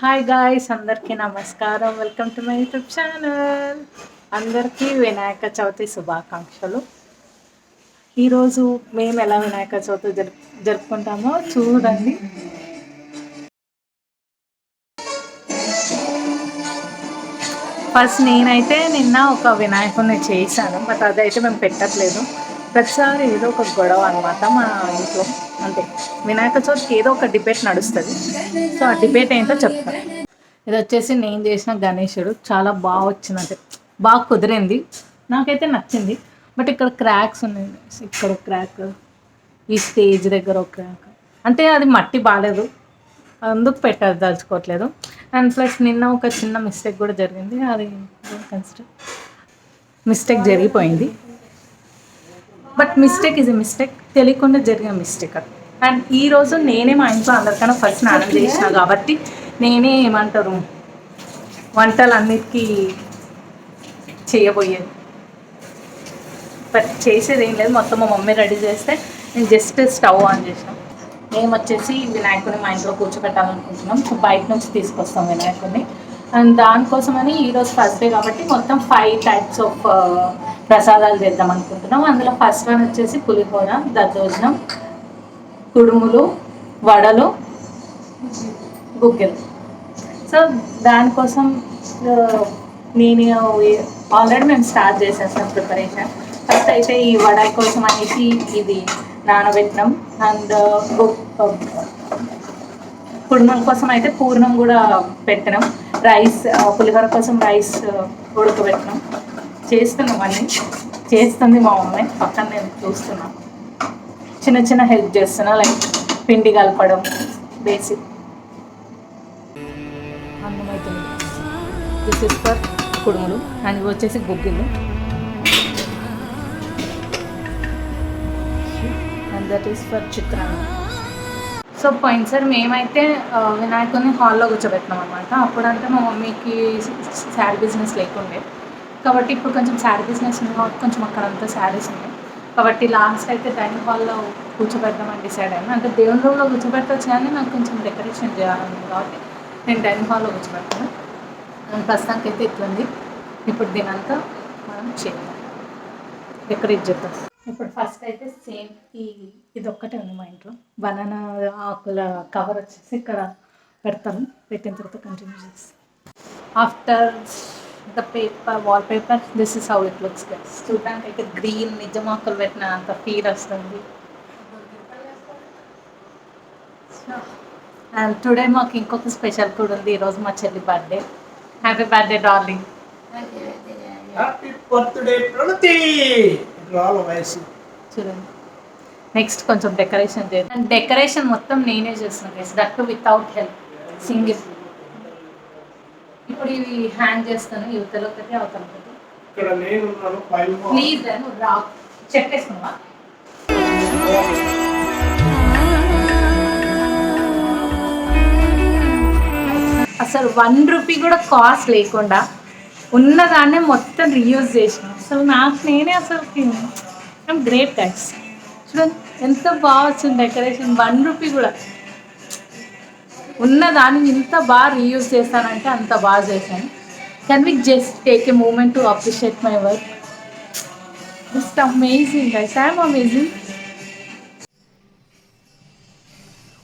Hi guys అందరికీ నమస్కారం. Welcome to my YouTube channel అందరికీ వినాయక చవితి శుభాకాంక్షలు. ఈరోజు మేము ఎలా వినాయక చవితి జరుపు జరుపుకుంటామో చూడండి. ఫస్ట్ నేనైతే నిన్న ఒక వినాయకుడిని చేశాను బట్ అదైతే మేము పెట్టట్లేదు. ప్రతిసారి ఏదో ఒక గొడవ అనమాట మా ఇంట్లో. అంటే వినాయక చవితికి ఏదో ఒక డిబేట్ నడుస్తుంది. సో ఆ డిబేట్ ఏంటో చెప్తాను ఇది వచ్చేసి నేను చేసిన గణేశుడు. చాలా బాగా వచ్చింది అంటే బాగా కుదిరింది. నాకైతే నచ్చింది. బట్ ఇక్కడ క్రాక్స్ ఉన్నాయి. ఇక్కడ క్రాక్ ఈ స్టేజ్ దగ్గర ఒక క్రాక్ అంటే అది మట్టి బాగాలేదు. అందుకు పెట్టదలుచుకోవట్లేదు. అండ్ ప్లస్ నిన్న ఒక చిన్న మిస్టేక్ కూడా జరిగింది. అది కన్సిడర్ మిస్టేక్ జరిగిపోయింది. But mistake is a mistake. తెలియకుండా జరిగిన మిస్టేక్ అది. అండ్ ఈరోజు నేనే మా ఇంట్లో అందరికన్నా ఫస్ట్ స్నానం చేసిన కాబట్టి నేనే ఏమంటారు వంటలన్నిటికీ చేయబోయేది. బట్ చేసేది ఏం లేదు. మొత్తం మా మమ్మీ రెడీ చేస్తే నేను జస్ట్ స్టవ్ ఆన్ చేసాం మేము వచ్చేసి వినాయకుడిని మా ఇంట్లో కూర్చోపెట్టాలనుకుంటున్నాం బయట నుంచి తీసుకొస్తాం వినాయకుడిని. అండ్ దానికోసమని ఈరోజు ఫస్ట్ డే కాబట్టి మొత్తం ఫైవ్ టైప్స్ ఆఫ్ ప్రసాదాలు చేద్దాం అనుకుంటున్నాం అందులో ఫస్ట్ వన్ వచ్చేసి పులిహోర దద్దోజనం కుడుములు వడలు గుగ్గిలు సో దానికోసం uh, నేను ఆల్రెడీ మేము స్టార్ట్ చేసేసాం ప్రిపరేషన్ ఫస్ట్ అయితే ఈ వడ కోసం అనేసి ఇది నానబెట్టినాం. అండ్ uh, uh, కుడుముల కోసం అయితే పూర్ణం కూడా పెట్టినాం. రైస్ పులిహోర కోసం రైస్ ఉడకబెట్టినాం. చేస్తున్నాం అన్ని చేస్తుంది మా మమ్మీ. పక్కన నేను చూస్తున్నా. చిన్న చిన్న హెల్ప్ చేస్తున్నా లైక్ పిండి కలపడం బేసిక్. అన్నమవుతుంది దిస్ ఇస్ ఫర్ కుడుములు. అండ్ ఇవి వచ్చేసి గుగ్గిళ్ళు. అండ్ దట్ ఈస్ ఫర్ చిత్రాన్నం. సో పోయిన సార్ మేమైతే వినాయకుడిని హాల్లో కూర్చోబెట్టినాం అనమాట అప్పుడంటే మా మమ్మీకి శారీ బిజినెస్ లేకుండే. కాబట్టి ఇప్పుడు కొంచెం శారీ బిజినెస్ ఉంది కాబట్టి కొంచెం అక్కడంతా శారీస్ ఉన్నాయి. కాబట్టి లాస్ట్ అయితే డైనింగ్ హాల్లో కూర్చోబెడదామని డిసైడ్ అయ్యాను అంటే దేవుని రూమ్లో కూర్చోబెట్టచ్చు కానీ నాకు కొంచెం డెకరేషన్ చేయాలని కాబట్టి నేను డైనింగ్ హాల్లో కూర్చోబెడతాను. ప్రస్తుతానికి అయితే ఇట్లుంది. ఇప్పుడు దీనంతా మనం చేయాలి డెకరేట్ చేద్దాం. ఇప్పుడు ఫస్ట్ అయితే సేమ్ ఈ ఇది ఒక్కటే ఉంది మా ఇంట్లో. బనానా ఆకుల కవర్ వచ్చేసి ఇక్కడ పెడతాను. పెట్టిన తర్వాత కంటిన్యూ చేస్తాం. After the paper wall paper this is how it looks guys చూడడానికి అయితే గ్రీన్ నిజం ఆకులు పెట్టిన అంత ఫీల్ వస్తుంది. అండ్ టుడే మాకు ఇంకొక స్పెషల్ కూడా ఉంది. ఈరోజు మా చెల్లి birthday happy birthday darling happy birthday Pranathi రాల వయసు. చూడండి. నెక్స్ట్ కొంచెం డెకరేషన్ అండ్ డెకరేషన్ మొత్తం నేనే చేస్తున్నాను guys that without help single ఇప్పుడు ఇవి హ్యాంగ్ చేస్తాను యువతల ఒకటి అవతల ప్లీజ్ నువ్వు రా చెప్పేసుకున్నావా అసలు వన్ రూపీ కూడా కాస్ట్ లేకుండా ఉన్నదాన్నే మొత్తం రీయూజ్ చేసిన. అసలు నాకు నేనే అసలు గ్రేట్ గైస్ చూడండి ఎంత బాగా వచ్చింది డెకరేషన్ వన్ రూపీ కూడా. ఉన్నదాన్ని ఇంత బాగా రీయూజ్ చేస్తానంటే అంత బాగా చేశాను. Can we just take a moment to appreciate my work just amazing guys I'm amazing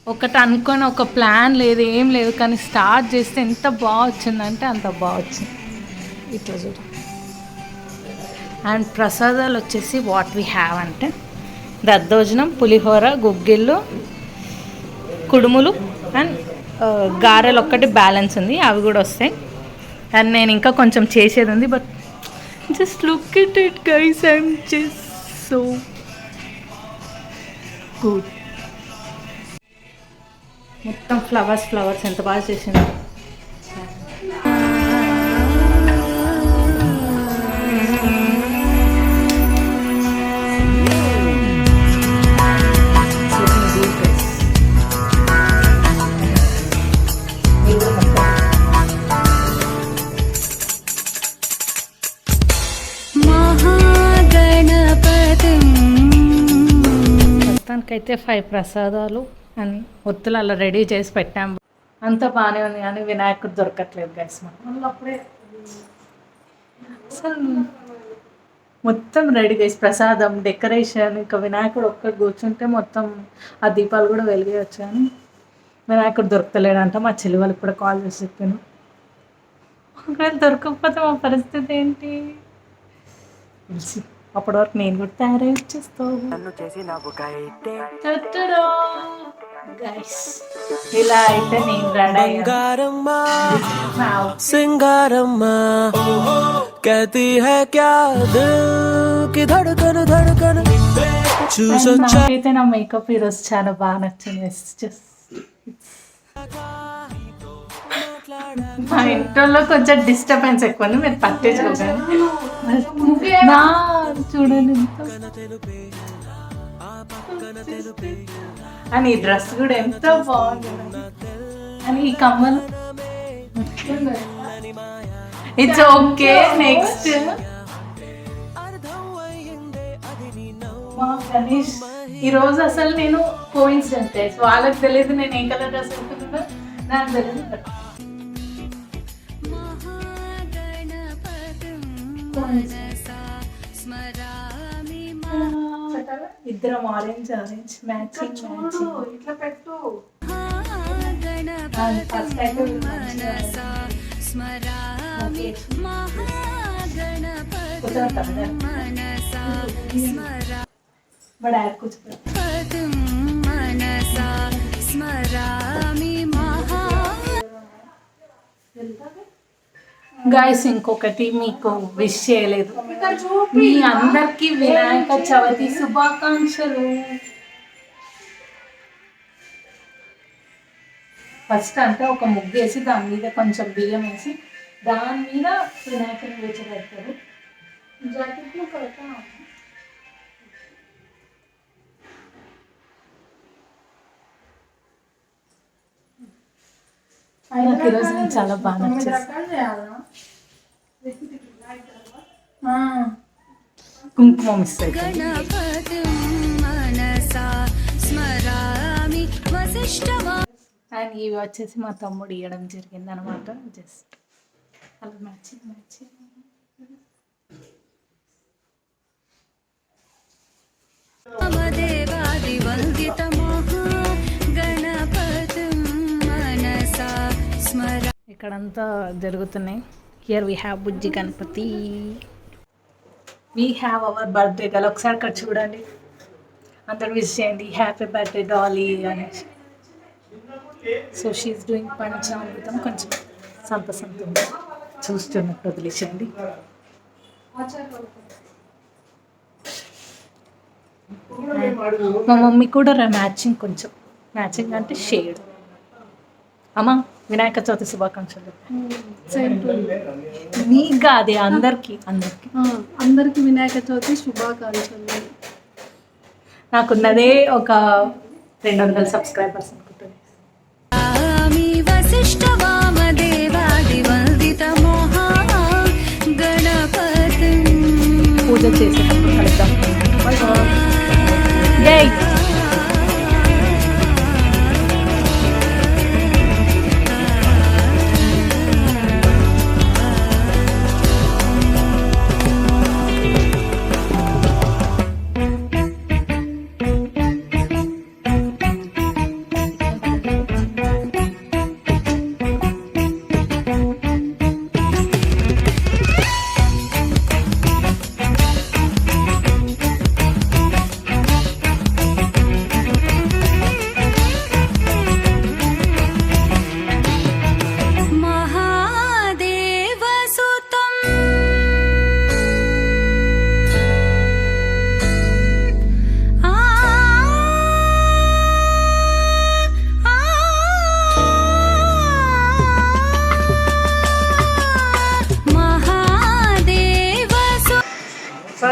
ఒకటి అనుకొని ఒక ప్లాన్ లేదు ఏం లేదు కానీ స్టార్ట్ చేస్తే ఎంత బాగా వచ్చిందంటే అంత బాగా వచ్చింది. ఇట్లా చూడు. అండ్ ప్రసాదాలు వచ్చేసి వాట్ వీ హ్యావ్ అంటే దద్దోజనం పులిహోర గుగ్గిళ్ళు కుడుములు అండ్ గారెలు ఒక్కటి బ్యాలెన్స్ ఉంది. అవి కూడా వస్తాయి. అండ్ నేను ఇంకా కొంచెం చేసేది ఉంది but just look it it guys I'm just so good. మొత్తం ఫ్లవర్స్ ఫ్లవర్స్ ఎంత బాగా చేసింది ప్రస్తుతానికైతే ఫైవ్ ప్రసాదాలు అండ్ ఒత్తులు అలా రెడీ చేసి పెట్టాం. అంతా బాగానే ఉంది కానీ వినాయకుడు దొరకట్లేదు గైస్ మనం అప్పుడే అసలు మొత్తం రెడీ చేసి ప్రసాదం డెకరేషన్ ఇంకా వినాయకుడు ఒక్క కూర్చుంటే మొత్తం ఆ దీపాలు కూడా వెలిగేయచ్చు కానీ వినాయకుడు దొరకలేడంట. మా చెల్లి వాళ్ళకి కూడా కాల్ చేసి చెప్పాను. ఒకవేళ దొరకకపోతే మా పరిస్థితి ఏంటి? అప్పటి వరకు నేను కూడా తయారై వచ్చేస్తావు చచ్చడా. Guys, ఇలా అయితే నేను రెడీ బంగారమ్మా సింగారమ్మా कहती है क्या दिल की धड़कन धड़कन చూసొచ్చా నాకైతే నా మేకప్ ఈరోజు చాలా బాగా నచ్చింది It's just- మా ఇంట్లో కొంచెం డిస్టర్బెన్స్ ఎక్కువ ఉంది మీరు పట్టించుకోకండి. నా చూడండి అని ఈ డ్రెస్ కూడా ఎంత బాగుంది. అని ఈ కమ్మలు. ఇట్స్ ఓకే నెక్స్ట్ గణేష్ ఈ రోజు అసలు నేను కోయిన్సిడెంట్ వాళ్ళకి తెలియదు నేను ఏ కలర్ డ్రెస్ వేసుకుంటున్నా నాకు తెలియదు ఇద్దరం ఆరెంజ్ ఆరెంజ్ మ్యాచింగ్ మ్యాచింగ్ ఇట్లా పెట్టు ఫస్ట్ అయితే బట్ యాడ్ గాయస్ ఇంకొకటి మీకు విష్ చేయలేదు మీ అందరికి వినాయక చవితి శుభాకాంక్షలు. ఫస్ట్ అంటే ఒక ముగ్గు వేసి దాని మీద కొంచెం బియ్యం వేసి దాని మీద వినాయకుని కూర్చోబెడతారు జాకెట్లో కరెక్ట్గా నాకు ఈరోజు నేను చాలా బాగా నచ్చేసి కుంకుమ మిస్ అండ్ ఇవి వచ్చేసి మా తమ్ముడు ఇవ్వడం జరిగింది అనమాట జస్ట్ అలా మ్యాచింగ్ మ్యాచింగ్ ఇక్కడంతా జరుగుతున్నాయి. Here we have Bujji Ganapati. We have our birthday గల ఒకసారి అక్కడ చూడండి. అందరు విష్ చేయండి. హ్యాపీ బర్త్డే డాలీ అనేసి సో షీఈస్ డూయింగ్ పంచామృతం. కొంచెం సంత చూస్తున్నట్టు వదిలేసేయండి. మా మమ్మీ కూడా మ్యాచింగ్ కొంచెం. మ్యాచింగ్ అంటే షేడ్ అమ్మా వినాయక చవితి శుభాకాంక్షలు. నీకు కాదే అందరికి? అందరికి. అందరికి వినాయక చవితి శుభాకాంక్షలు. నాకున్నదే ఒక రెండు వందల సబ్స్క్రైబర్స్ అనుకుంటుంది పూజ చేసేటప్పుడు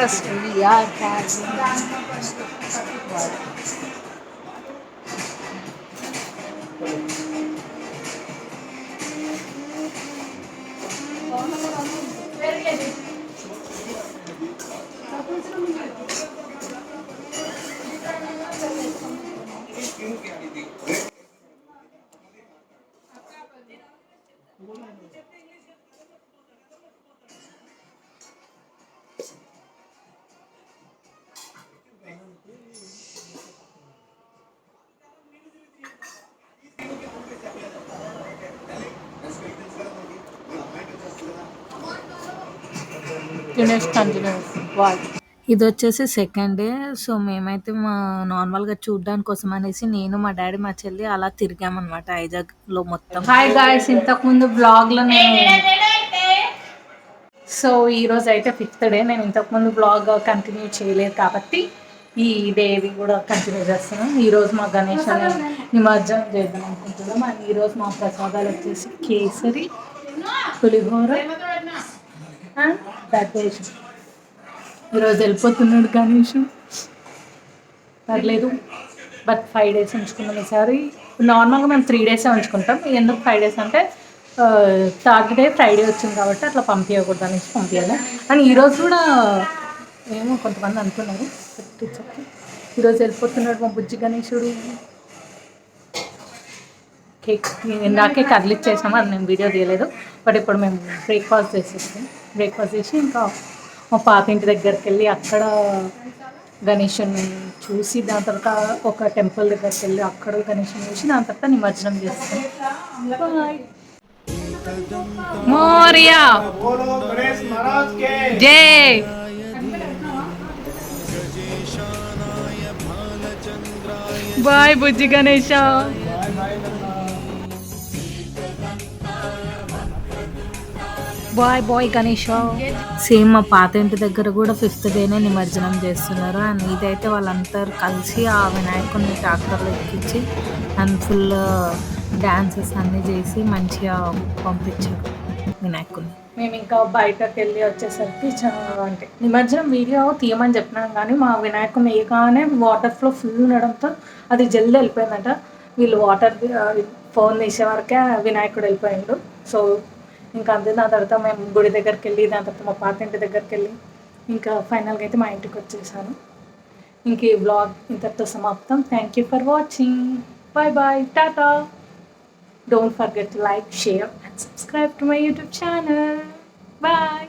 पास यार पास కంటిన్యూస్ వాచ్ ఇది వచ్చేసి సెకండ్ డే సో మేమైతే మా నార్మల్గా చూడడానికి కోసం అనేసి నేను మా డాడీ మా చెల్లి అలా తిరిగామన్నమాట ఐజాగ్లో మొత్తం. హాయ్ గాయస్ ఇంతకు ముందు బ్లాగ్లో నేను సో ఈ రోజు అయితే ఫిఫ్త్ డే నేను ఇంతకు ముందు బ్లాగ్ కంటిన్యూ చేయలేదు కాబట్టి ఈ డేది కూడా కంటిన్యూ చేస్తున్నాం. ఈ రోజు మా గణేష్ నిమజ్జనం చేద్దాం అనుకుంటున్నాం. అండ్ ఈ రోజు మా ప్రసాదాలు వచ్చేసి కేసరి పులిహోర అండ్ ఈరోజు వెళ్ళిపోతున్నాడు గణేష్. పర్లేదు. బట్ ఫైవ్ డేస్ ఉంచుకున్నాం ఈసారి. నార్మల్గా మేము త్రీ డేసే ఉంచుకుంటాం. ఎందుకు ఫైవ్ డేస్ అంటే థర్డ్ డే ఫ్రైడే వచ్చింది కాబట్టి అట్లా పంపించకూడదు అనేసి పంపించాలి అండ్ ఈరోజు కూడా ఏమో కొంతమంది అనుకున్నారు చెప్పి ఈరోజు వెళ్ళిపోతున్నాడు మా బుజ్జి గణేశుడు కేక్ ఇందాకే కదిలిచ్చేసాము అది మేము వీడియో తీయలేదు. బట్ ఇప్పుడు మేము బ్రేక్ఫాస్ట్ చేసేస్తాం. బ్రేక్ఫాస్ట్ చేసి ఇంకా మా పాత ఇంటి దగ్గరికి వెళ్ళి అక్కడ గణేషుని చూసి దాని తర్వాత ఒక టెంపుల్ దగ్గరికి వెళ్ళి అక్కడ గణేషుని చూసి దాని తర్వాత నిమజ్జనం చేస్తాం మోరియా జై బాయ్ బుజ్జి Ganesha bye bye Ganesha same మా పాత ఇంటి దగ్గర కూడా ఫిఫ్త్ డేనే నిమజ్జనం చేస్తున్నారు. అండ్ ఇదైతే వాళ్ళందరూ కలిసి ఆ వినాయకుడిని ట్రాక్టర్లో ఎక్కించి అండ్ ఫుల్ డాన్సెస్ అన్నీ చేసి మంచిగా పంపించారు వినాయకుడిని మేము ఇంకా బయటకు వెళ్ళి వచ్చేసరికి చాలా అంటే నిమజ్జనం వీడియో తీయమని చెప్పినాం కానీ మా వినాయకుని వేయగానే వాటర్ ఫ్లో ఫుల్ ఉండడంతో అది జల్ది వెళ్ళిపోయిందంట. వీళ్ళు వాటర్ ఫోన్ తీసే వరకే వినాయకుడు వెళ్ళిపోయిండు. సో ఇంకా అంతే దాని తర్వాత మేము గుడి దగ్గరికి వెళ్ళి దాని తర్వాత మా పాత ఇంటి దగ్గరికి వెళ్ళి ఇంకా ఫైనల్గా అయితే మా ఇంటికి వచ్చేసాను. ఇంక ఈ బ్లాగ్ ఇంతటితో సమాప్తం. Thank you for watching bye bye tata don't forget like share and subscribe to my YouTube channel bye